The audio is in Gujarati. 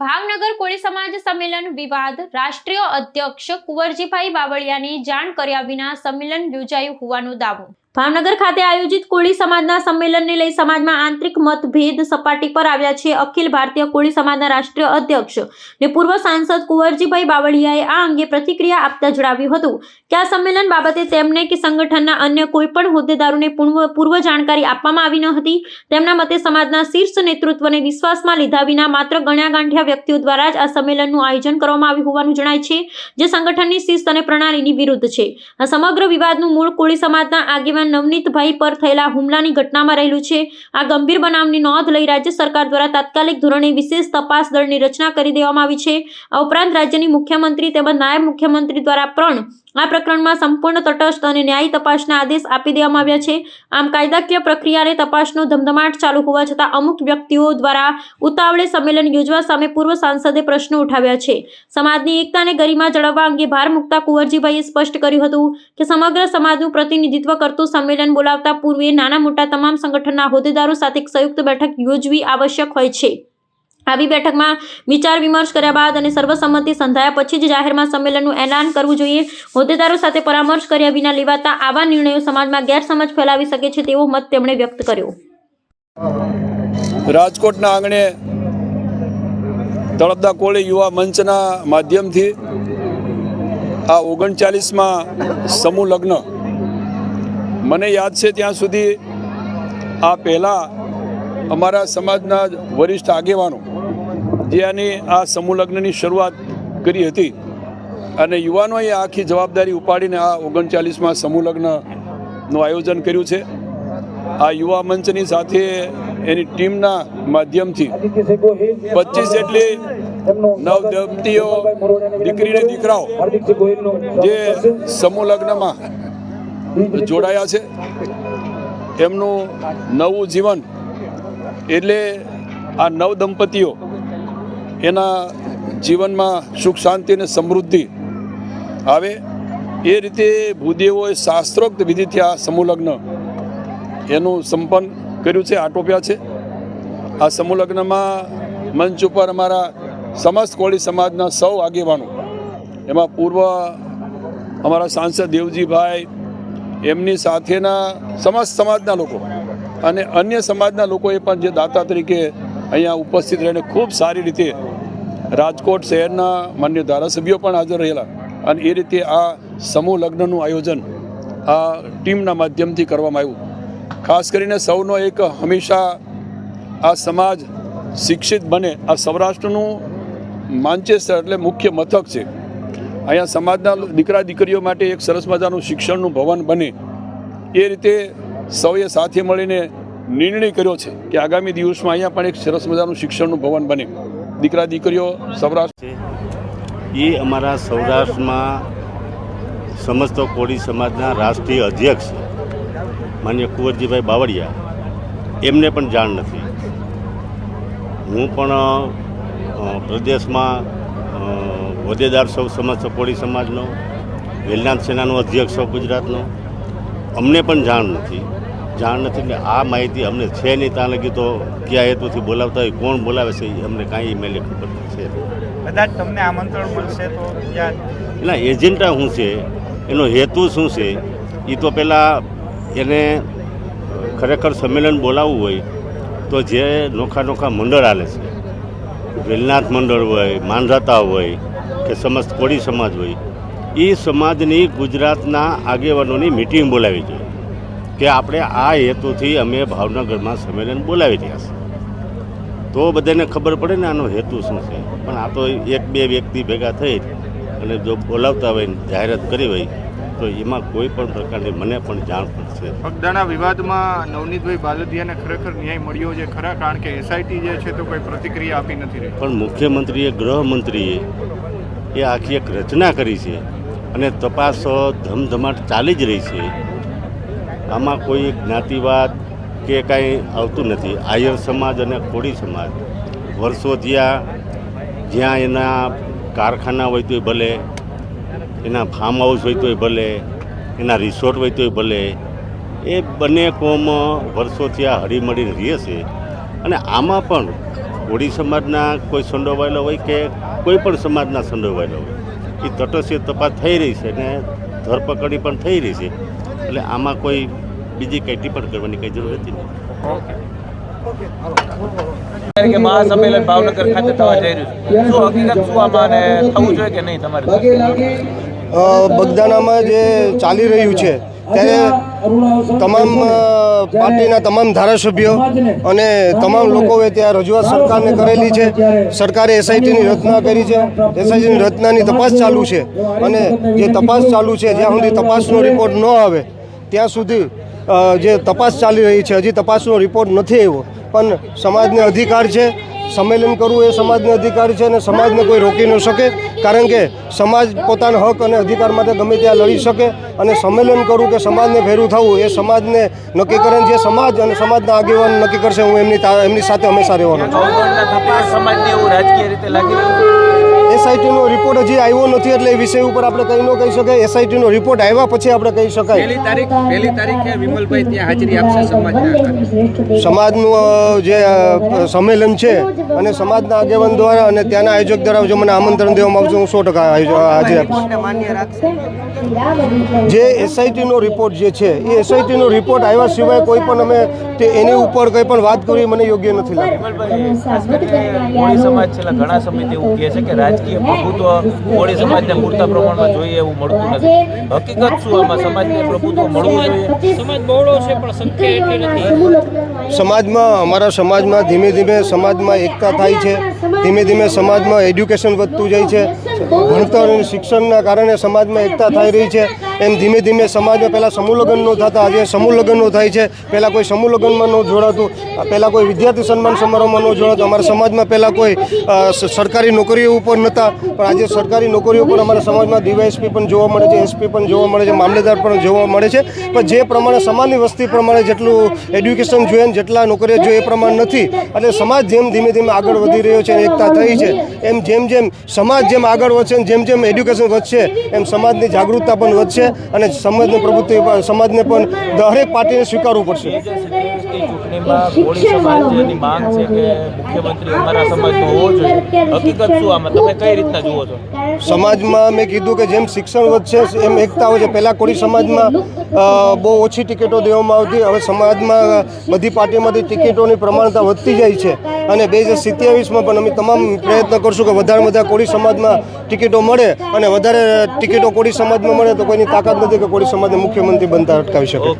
ભાવનગર કોળી સમાજ સંમેલન વિવાદ. રાષ્ટ્રીય અધ્યક્ષ કુંવરજીભાઈ બાવળિયાની જાણ કર્યા વિના સંમેલન યોજાયું હોવાનો દાવો. ભાવનગર ખાતે આયોજિત કોળી સમાજના સંમેલનને લઈ સમાજમાં આંતરિક મતભેદ સપાટી પર આવ્યા છે. અખિલ ભારતીય કોળી સમાજના રાષ્ટ્રીય અધ્યક્ષ ને પૂર્વ સાંસદ કુંવરજીભાઈ બાવળિયાએ આ અંગે પ્રતિક્રિયા આપતા જણાવ્યું હતું કે આ સંમેલન બાબતે તેમને કે સંગઠનના અન્ય કોઈ પણ હોદ્દેદારોને પૂર્વ જાણકારી આપવામાં આવી ન હતી. તેમના મતે સમાજના શીર્ષ નેતૃત્વને વિશ્વાસમાં લીધા વિના માત્ર ગણ્યા ગાંઠ્યા વ્યક્તિઓ દ્વારા જ આ સંમેલનનું આયોજન કરવામાં આવ્યું હોવાનું જણાય છે, જે સંગઠનની શિસ્ત અને પ્રણાલીની વિરુદ્ધ છે. આ સમગ્ર વિવાદનું મૂળ કોળી સમાજના આગેવાન નવનીતભાઈ પર થયેલા હુમલાની ઘટનામાં રહેલું છે. આ ગંભીર બનાવની નોંધ લઈ રાજ્ય સરકાર દ્વારા તાત્કાલિક ધોરણે વિશેષ તપાસ દળની રચના કરી દેવામાં આવી છે. આ ઉપરાંત રાજ્યની મુખ્યમંત્રી તેમજ નાયબ મુખ્યમંત્રી દ્વારા પણ આ પ્રકરણમાં સંપૂર્ણ તટસ્થ અને ન્યાયી તપાસના આદેશ આપી દેવામાં આવ્યા છે. આમ કાયદાકીય પ્રક્રિયાને તપાસનો ધમધમાટ ચાલુ હોવા છતાં અમુક વ્યક્તિઓ દ્વારા ઉતાવળે સંમેલન યોજવા સામે પૂર્વ સાંસદે પ્રશ્નો ઉઠાવ્યા છે. સમાજની એકતા અને ગરિમા જળવવા અંગે ભાર મૂકતા કુંવરજીભાઈએ સ્પષ્ટ કર્યું હતું કે સમગ્ર સમાજનું પ્રતિનિધિત્વ કરતું સંમેલન બોલાવતા પૂર્વે નાના મોટા તમામ સંગઠનના હોદ્દેદારો સાથે સંયુક્ત બેઠક યોજવી આવશ્યક હોય છે. આવી બેઠકમાં વિચાર વિમર્શ કર્યા બાદ અને સર્વસંમતિ સંધાયા પછી જ જાહેરમાં સંમેલનનું એલાન કરવું જોઈએ. હોદ્દેદારો સાથે પરામર્શ કર્યા વિના લેવાતા આવા નિર્ણયો સમાજમાં ગેરસમજ ફેલાવી શકે છે તેવો મત તેમણે વ્યક્ત કર્યો. રાજકોટના આંગણે તળપદા કોળી યુવા મંચના માધ્યમથી આ ઓગણચાલીસમાં સમૂહ લગ્ન. મને યાદ છે ત્યાં સુધી આ પહેલાં અમારા સમાજના વરિષ્ઠ આગેવાનો જે આની આ સમૂહ લગ્નની શરૂઆત કરી હતી અને યુવાનોએ આખી જવાબદારી ઉપાડીને આ ઓગણચાલીસમાં સમૂહ લગ્નનું આયોજન કર્યું છે. આ યુવા મંચની સાથે એની ટીમના માધ્યમથી પચીસ જેટલી નવદંપતીઓ દીકરીને દીકરાઓ જે સમૂહ લગ્નમાં જોડાયા છે. એમનું નવું જીવન એટલે આ નવ દંપતીઓ એના જીવનમાં સુખ, શાંતિ અને સમૃદ્ધિ આવે, એ રીતે ભૂદેવોએ શાસ્ત્રોક્ત વિધિથી આ સમૂહલગ્ન એનું સંપન્ન કર્યું છે, આટોપ્યા છે. આ સમૂહલગ્નમાં મંચ ઉપર અમારા સમસ્ત કોળી સમાજના સૌ આગેવાનો, એમાં પૂર્વ અમારા સાંસદ દેવજીભાઈ, એમની સાથેના સમસ્ત સમાજના લોકો અને અન્ય સમાજના લોકોએ પણ જે દાતા તરીકે અહીંયા ઉપસ્થિત રહીને ખૂબ સારી રીતે રાજકોટ શહેરના માન્ય ધારાસભ્યો પણ હાજર રહેલા. અને એ રીતે આ સમૂહ લગ્નનું આયોજન આ ટીમના માધ્યમથી કરવામાં આવ્યું. ખાસ કરીને સૌનો એક હંમેશા આ સમાજ શિક્ષિત બને. આ સૌરાષ્ટ્રનું માન્ચેસ્ટર એટલે મુખ્ય મથક છે. અહીંયા સમાજના દીકરા દીકરીઓ માટે એક સરસ મજાનું શિક્ષણનું ભવન બને. એ રીતે સૌએ સાથે મળીને નિર્ણય કર્યો છે કે આગામી દિવસમાં અહીંયા પણ એક સરસ મજાનું શિક્ષણનું ભવન બને. દીકરા દીકરીઓ, સૌરાષ્ટ્ર એ અમારા સૌરાષ્ટ્રમાં સમસ્ત કોળી સમાજના રાષ્ટ્રીય અધ્યક્ષ માન્ય કુંવરજીભાઈ બાવળિયા. એમને પણ જાણ નથી. હું પણ પ્રદેશમાં હોદ્દેદાર સૌ સમસ્ત કોળી સમાજનો, વેલનાથ સેનાનો અધ્યક્ષ સૌ ગુજરાતનો. અમને પણ જાણ નથી. જાણ નથી ને આ માહિતી અમને છે નહીં ત્યાં લગી તો કયા હેતુથી બોલાવતા હોય કોણ બોલાવે છે એ અમને કાંઈ ઈમેલે ખબર છે કદાચ તમને આમંત્રણ મળશે તો એના એજન્ડા શું છે એનો હેતુ શું છે એ તો પહેલાં એને ખરેખર સંમેલન બોલાવવું હોય તો જે નોખા નોખા મંડળ હાલે છે વેલનાથ મંડળ હોય માનરાતા હોય કે સમસ્ત કોળી સમાજ હોય એ સમાજની ગુજરાતના આગેવાનોની મિટિંગ બોલાવી જોઈએ. કે આપણે આ હેતુથી અમે ભાવનગરમાં સંમેલન બોલાવી રહ્યા છીએ. તો બધાને ખબર પડે ને આનો હેતુ શું છે. પણ આ તો એક બે વ્યક્તિ ભેગા થઈ અને જો બોલાવતા હોય જાહેરાત કરી હોય તો એમાં કોઈ પણ પ્રકારની મને પણ જાણ પણ છે. પગદાણા વિવાદમાં નવનીતભાઈ બાલદિયાને ખરેખર ન્યાય મળ્યો છે ખરા? કારણ કે એસઆઈટી જે છે તો કોઈ પ્રતિક્રિયા આપી નથી રહી. પણ મુખ્યમંત્રીએ ગૃહમંત્રીએ એ આખી એક રચના કરી છે અને તપાસ ધમધમાટ ચાલી જ રહી છે. આમાં કોઈ જ્ઞાતિવાદ કે કાંઈ આવતું નથી. આયર સમાજ અને કોળી સમાજ. વર્ષો જ્યાં જ્યાં એના કારખાના હોય તોય ભલે, એના ફાર્મ હાઉસ હોય તોય ભલે, એના રિસોર્ટ હોય તોય ભલે, એ બંને કોમ વર્ષોથી આ હળીમળીને રહે છે. અને આમાં પણ કોળી સમાજના કોઈ સંડોવાયેલો હોય કે કોઈ પણ સમાજના સંડોવાયેલો હોય, એ તટસ્થ તપાસ થઈ રહી છે અને ધરપકડી પણ થઈ રહી છે. એટલે આમાં કોઈ બીજી કંઈ ટિપ્પણ કરવાની કંઈ જરૂર હતી નહીં. કે મહાસંમેલન ભાવનગર ખાતે થવા જઈ રહ્યું શું હકીકત શું આમાં થવું જોઈએ કે નહીં તમારે? બગદાણામાં જે ચાલી રહ્યું છે ત્યારે તમામ પાર્ટીના તમામ ધારાસભ્યો અને તમામ લોકોએ ત્યાં રજૂઆત સરકારને કરેલી છે. સરકારે એસઆઈટીની રચના કરી છે. એસઆઈટીની રચનાની તપાસ ચાલુ છે. અને જે તપાસ ચાલુ છે જ્યાં સુધી તપાસનો રિપોર્ટ ન આવે ત્યાં સુધી જે તપાસ ચાલી રહી છે, હજી તપાસનો રિપોર્ટ નથી આવ્યો. પણ સમાજને અધિકાર છે, સંમેલન કરવું એ સમાજનો અધિકાર છે અને સમાજને કોઈ રોકી ન શકે, કારણ કે સમાજ પોતાના હક અને અધિકાર માટે ગમે ત્યાં લડી શકે અને સંમેલન કરવું કે સમાજને ભેરું થવું, એ સમાજને નક્કી કરે જે સમાજ અને સમાજના આગેવાન નક્કી કરશે, હું એમની એમની સાથે હંમેશા રહેવાનો છું? એસઆઈટીનો રિપોર્ટ હજી આવ્યો નથી એટલે એ વિષય ઉપર આપણે કંઈ ન કહી શકાય. એસઆઈટીનો રિપોર્ટ આવ્યા પછી આપણે કહી શકાય. પહેલી તારીખ પહેલી તારીખે વિમલભાઈ ત્યાં હાજરી આપશે સમાજના સમાજનું જે સંમેલન છે અને સમાજના આગેવાન દ્વારા અને ત્યાંના આયોજક દ્વારા જો મને આમંત્રણ દેવામાં આવશે હું સો ટકા હાજરી આપીશ. જે એસઆઈટીનો રિપોર્ટ જે છે એ એસઆઈટીનો રિપોર્ટ આવ્યા સિવાય કોઈ પણ અમે તે એની ઉપર કંઈ પણ વાત કરવી મને યોગ્ય નથી લાગતી. કોળી સમાજ છેલ્લા ઘણા સમયથી એવું કહે છે કે રાજકીય પ્રભુત્વ કોળી સમાજને પૂરતા પ્રમાણમાં જોઈએ એવું મળતું નથી. હકીકત શું? આમાં સમાજને પ્રભુત્વ મળવું જોઈએ. સમાજ બહોળો છે પણ સંખ્યા એટલી નથી. સમાજમાં અમારા સમાજમાં ધીમે ધીમે સમાજમાં એકતા થાય છે. ધીમે ધીમે સમાજમાં એડ્યુકેશન વધતું જાય છે. ભણતર અને શિક્ષણના કારણે સમાજમાં એકતા થઈ રહી છે. એમ ધીમે ધીમે સમાજમાં પહેલાં સમૂહ ન થતા, આજે સમૂહ લગ્નો થાય છે. પહેલાં કોઈ સમૂહ લગ્નમાં ન જોડાતું, પહેલાં કોઈ વિદ્યાર્થી સન્માન સમારોહમાં ન જોડાતું. અમારા સમાજમાં પહેલાં કોઈ સરકારી નોકરીઓ ઉપર નહોતા પણ આજે સરકારી નોકરીઓ પર અમારા સમાજમાં ડીવાયએસપી પણ જોવા મળે છે, એસપી પણ જોવા મળે છે, મામલેદાર પણ જોવા મળે છે. પણ જે પ્રમાણે સમાજની વસ્તી પ્રમાણે જેટલું એડ્યુકેશન જોઈએ ને જેટલા નોકરીઓ જોઈએ એ પ્રમાણે નથી. એટલે સમાજ જેમ ધીમે ધીમે આગળ વધી રહ્યો છે, એકતા થઈ છે. એમ જેમ જેમ સમાજ જેમ આગળ વધશે જેમ જેમ એડ્યુકેશન વધશે, એમ સમાજની જાગૃતતા પણ વધશે. અને સમાજની પ્રવૃત્તિ સમાજને પણ દરેક પાર્ટીને સ્વીકારવું પડશે. કઈ સમાજમાં મેં કીધું કે જેમ શિક્ષણ વધશે એમ એકતા હોય છે પહેલાં કોળી સમાજમાં બહુ ઓછી ટિકિટો દેવામાં આવતી. હવે સમાજમાં બધી પાર્ટીમાંથી ટિકિટોની પ્રમાણતા વધતી જાય છે. અને બે હજાર સિત્યાવીસમાં પણ અમે તમામ પ્રયત્ન કરશું કે વધારે વધારે કોળી સમાજમાં ટિકિટો મળે અને વધારે ટિકિટો કોળી સમાજમાં મળે તો કોઈની તાકાત નથી કે કોળી સમાજને મુખ્યમંત્રી બનતા અટકાવી શકે.